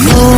Oh.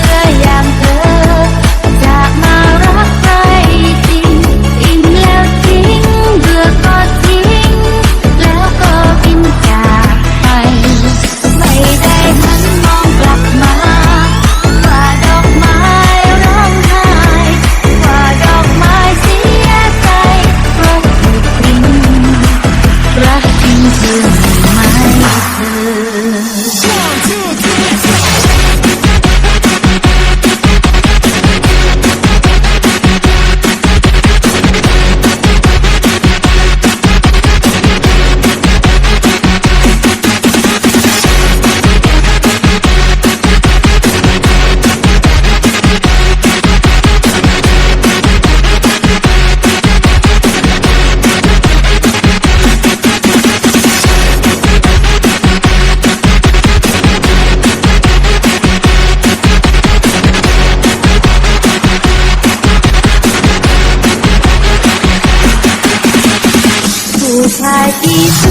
Thank you. Peace.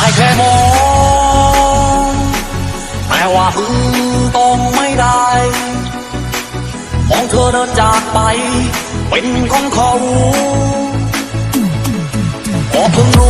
ได้แค่มองแต่ว่าพึงต้องไม่ได้มองเธอเดินจากไป เป็นของเขาขอเพิ่งรู้